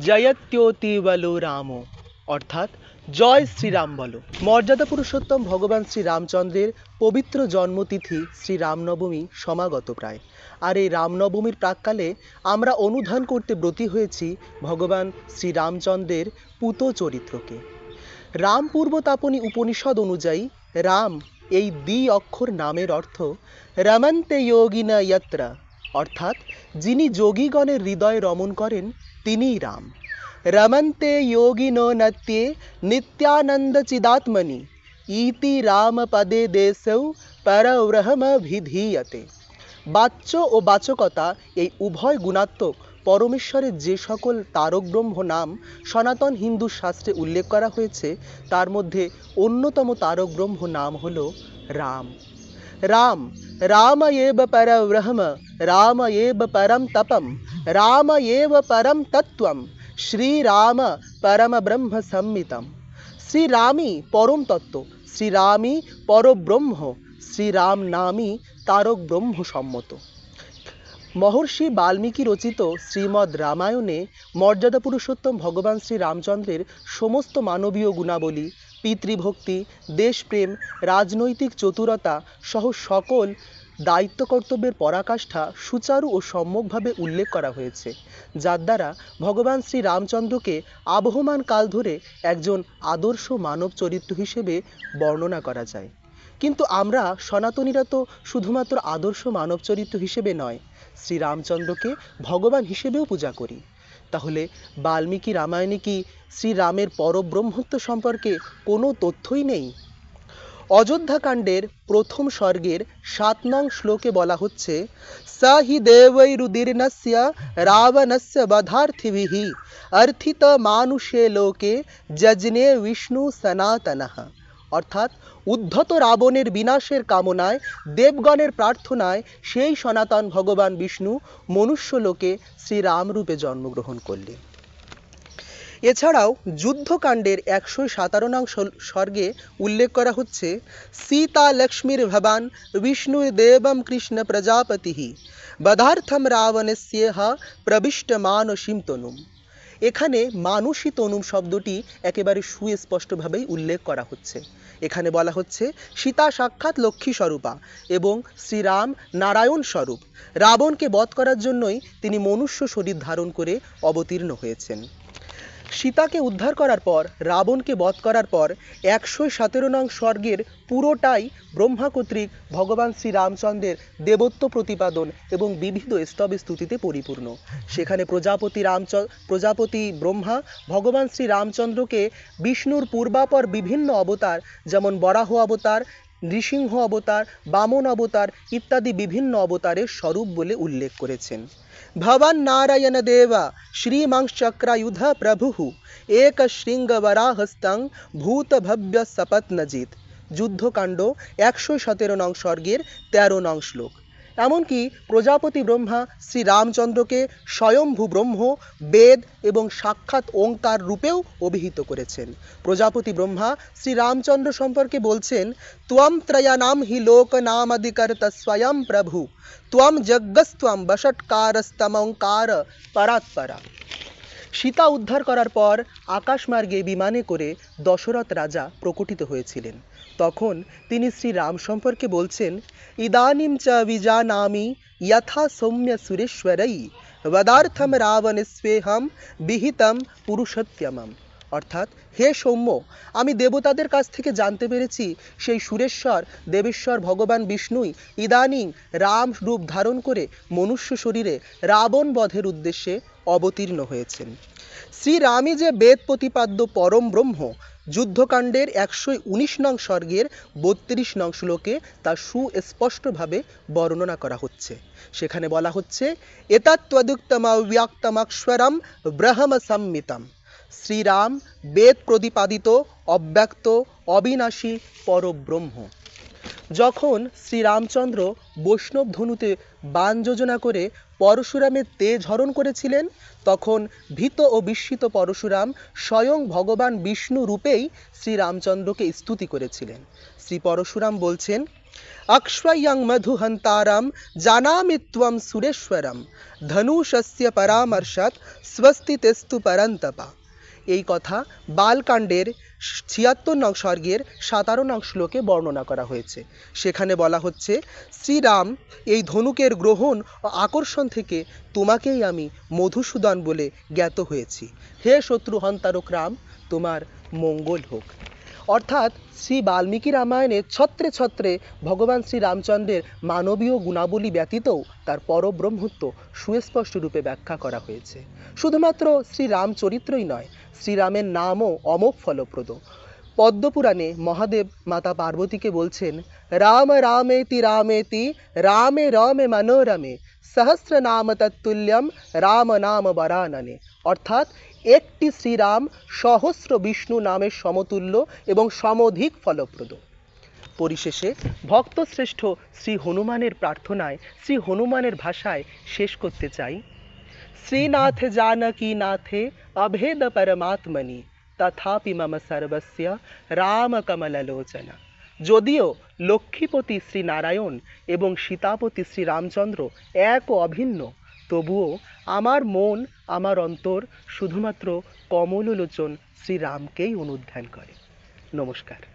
জয়ত্যোতি বলো রাম। অর্থাৎ, জয় শ্রীরাম বলো। মর্যাদা পুরুষোত্তম ভগবান শ্রীরামচন্দ্রের পবিত্র জন্মতিথি শ্রী রামনবমী সমাগত প্রায়। আর এই রামনবমীর প্রাককালে আমরা অনুধান করতে ব্রতী হয়েছি ভগবান শ্রীরামচন্দ্রের পুত চরিত্রকে। রাম পূর্বতাপনী উপনিষদ অনুযায়ী, রাম এই দ্বি অক্ষর নামের অর্থ রমন্তে যোগিনা যত্রা। অর্থাৎ, যিনি যোগীগণের হৃদয় রমণ করেন তিনিই রাম রমন্তে যোগিনো নত্যে নিত্যানন্দ চিদাত্মনি ইতি রাম পদে দেশৌ পরব্রহ্মভিধীয়তে বাচ্য ও বাচকতা এই উভয় গুণাত্মক পরমেশ্বরের যে সকল তারক ব্রহ্ম নাম সনাতন হিন্দু শাস্ত্রে উল্লেখ করা হয়েছে, তার মধ্যে অন্যতম তারক ব্রহ্ম নাম হল রাম। রাম রাম এব পরব্রহ্ম, রাম এব পরম তপম। রাম এব পরম তত্ত্বম শ্রীরাম পরম ব্রহ্ম সম্মিতম শ্রীরামই পরম তত্ত্ব শ্রীরামই পরব্রহ্ম শ্রীরাম নামই তারক ব্রহ্ম সম্মত মহর্ষি বাল্মীকি রচিত শ্রীমদ্ রামায়ণে মর্যাদা পুরুষোত্তম ভগবান শ্রী রামচন্দ্রের সমস্ত মানবীয় গুণাবলী পিতৃভক্তি দেশপ্রেম রাজনৈতিক চতুরতা সহ সকল দায়িত্ব কর্তব্যের পরাকাষ্ঠা সুচারু ও সম্যকভাবে উল্লেখ করা হয়েছে, যার দ্বারা ভগবান শ্রী রামচন্দ্রকে আবহমান কাল ধরে একজন আদর্শ মানব চরিত্র হিসেবে বর্ণনা করা যায়। কিন্তু আমরা সনাতনীরা তো শুধুমাত্র আদর্শ মানব চরিত্র হিসেবে নয় শ্রীরামচন্দ্রকে ভগবান হিসেবেও পূজা করি। তাহলে বাল্মীকি রামায়ণে কি শ্রীরামের পরব্রহ্মত্ব সম্পর্কে কোনো তথ্যই নেই? অযোধ্যাকাণ্ডের প্রথম স্বর্গের সাত নং শ্লোকে বলা হচ্ছে, স হি দেবৈরুদীর্ণস্য রাবণস্য বধার্থিভিঃ অর্থিত মানুষে লোকে যজনে বিষ্ণু সনাতনঃ। অর্থাৎ উদ্ধত রাবণের বিনাশের কামনায়, দেবগণের প্রার্থনায় সেই সনাতন ভগবান বিষ্ণু মনুষ্যলোকে শ্রীরামরূপে জন্মগ্রহণ করলেন। এছাড়াও যুদ্ধকাণ্ডের একশো সাতারো নং স্বর্গে উল্লেখ করা হচ্ছে, সীতা লক্ষ্মীর ভবান বিষ্ণুর দেবম কৃষ্ণ প্রজাপতি বধার্থম রাবণস্যেহ প্রবিষ্ট মানসীম তনুম। এখানে মানসী তনুম শব্দটি একেবারে সুস্পষ্টভাবেই উল্লেখ করা হচ্ছে। এখানে বলা হচ্ছে, সীতা সাক্ষাৎ লক্ষ্মী স্বরূপা এবং শ্রীরাম নারায়ণ স্বরূপ। রাবণকে বধ করার জন্যই তিনি মনুষ্য শরীর ধারণ করে অবতীর্ণ হয়েছেন। সীতাকে উদ্ধার করার পর, রাবণকে বধ করার পর, একশো সতেরো নং স্বর্গের পুরোটাই ব্রহ্মা কর্তৃক ভগবান শ্রী রামচন্দ্রের দেবত্ব প্রতিপাদন এবং বিবিধ স্তব স্তুতিতে পরিপূর্ণ। সেখানে প্রজাপতি রামচ, প্রজাপতি ব্রহ্মা ভগবান শ্রী রামচন্দ্রকে বিষ্ণুর পূর্বাপর বিভিন্ন অবতার, যেমন বরাহ অবতার নৃসিংহ অবতার, বামন অবতার ইত্যাদি বিভিন্ন অবতারের স্বরূপ বলে উল্লেখ করেছেন। ভবান নারায়ণ দেবা শ্রীমাংশক্রায়ুধ প্রভু, এক শৃঙ্গবরাহস্তং ভূত ভব্য সপত্নজিৎ যুদ্ধকাণ্ড একশো সতেরো নং স্বর্গের তেরো নং শ্লোক। এমনকি প্রজাপতি ব্রহ্মা শ্রী রামচন্দ্রকে স্বয়ংভূ ব্রহ্ম, বেদ এবং সাক্ষাৎ ওঙ্কার রূপেও অভিহিত করেছেন। প্রজাপতি ব্রহ্মা শ্রী রামচন্দ্র সম্পর্কে বলছেন ত্বম ত্রয়ানাম হি লোক নামাদিকর্ত স্বয়ং প্রভু ত্বম যজ্ঞস্ত্বম বষটকারস্তমঙ্কার পরাৎপরা। সীতা উদ্ধার করার পর আকাশমার্গে বিমানে করে দশরথ রাজা প্রকটিত হয়েছিলেন। তখন তিনি শ্রী রাম সম্পর্কে বলছেন, ইদানিম চ বিজানামি যথা সৌম্য সুরেশ্বরই বদার্থম রাবণস্বেহম বিহিতম পুরুষোত্তমম। অর্থাৎ, হে সৌম্য, আমি দেবতাদের কাছ থেকে জানতে পেরেছি, সেই সুরেশ্বর, দেবেশ্বর ভগবান বিষ্ণুই ইদানিং রাম রূপ ধারণ করে মনুষ্য শরীরে রাবণ বধের উদ্দেশ্যে অবতীর্ণ হয়েছেন। শ্রীরামই যে বেদ প্রতিপাদ্য পরম ব্রহ্ম যুদ্ধকাণ্ডের একশো উনিশ নং স্বর্গের বত্রিশ নং শ্লোকে তা সুস্পষ্টভাবে বর্ণনা করা হচ্ছে। সেখানে বলা হচ্ছে এতত্বদুক্তমব্যক্তমক্ষরম ব্রহ্ম সম্মিতম শ্রীরাম বেদ প্রতিপাদিত অব্যক্ত, অবিনাশী, পরব্রহ্ম। যখন শ্রীরামচন্দ্র বৈষ্ণব ধনুতে বান যোজনা করে পরশুরামের তেজ হরণ করেছিলেন, তখন ভীত ও বিস্মিত পরশুরাম স্বয়ং ভগবান বিষ্ণু রূপেই শ্রীরামচন্দ্রকে স্তুতি করেছিলেন। শ্রী পরশুরাম বলছেন অক্ষয়ং মধুহন্তারাম জানামি ত্বম সুরেশ্বরম, ধনুষস্য পরামর্শত স্বস্তি তেস্তু পরন্তপা। এই কথা বালকাণ্ডের ছিয়াত্তর নং স্বর্গের সাতারো নং শ্লোকে বর্ণনা করা হয়েছে। সেখানে বলা হচ্ছে, শ্রীরাম, এই ধনুকের গ্রহণ ও আকর্ষণ থেকে তোমাকেই আমি মধুসূদন বলে জ্ঞাত হয়েছি। হে শত্রু হন্তারক রাম, তোমার মঙ্গল হোক। অর্থাৎ শ্রী বাল্মীকি রামায়ণে ছত্রে ছত্রে ভগবান শ্রী রামচন্দ্রের মানবীয় গুণাবলী ব্যতীতও তার পরব্রহ্মত্ব সুস্পষ্ট রূপে ব্যাখ্যা করা হয়েছে। শুধুমাত্র শ্রী রামচরিত্রই নয় শ্রীরামের নামও অমোঘ ফলপ্রদ। পদ্মপুরাণে মহাদেব মাতা পার্বতীকে বলছেন, রাম রামেতি রামেতি, রামে রমে মনোরমে সহস্র নাম তত্তুল্যম রাম নাম বরাননে। অর্থাৎ একটি শ্রীরাম সহস্র বিষ্ণু নামের সমতুল্য এবং সমধিক ফলপ্রদ। পরিশেষে ভক্তশ্রেষ্ঠ শ্রী হনুমানের প্রার্থনায় শ্রী হনুমানের ভাষায় শেষ করতে চাই। শ্রীনাথ জানকী নাথে অভেদ পরমাত্মনি তথাপি মম সর্বস্য রাম কমললোচনা যদিও লক্ষ্মীপতি শ্রী নারায়ণ এবং সীতাপতি শ্রী রামচন্দ্র এক ও অভিন্ন, তবুও আমার মন, আমার অন্তর শুধুমাত্র কমললোচন শ্রীরামকেই অনুধ্যান করে। নমস্কার।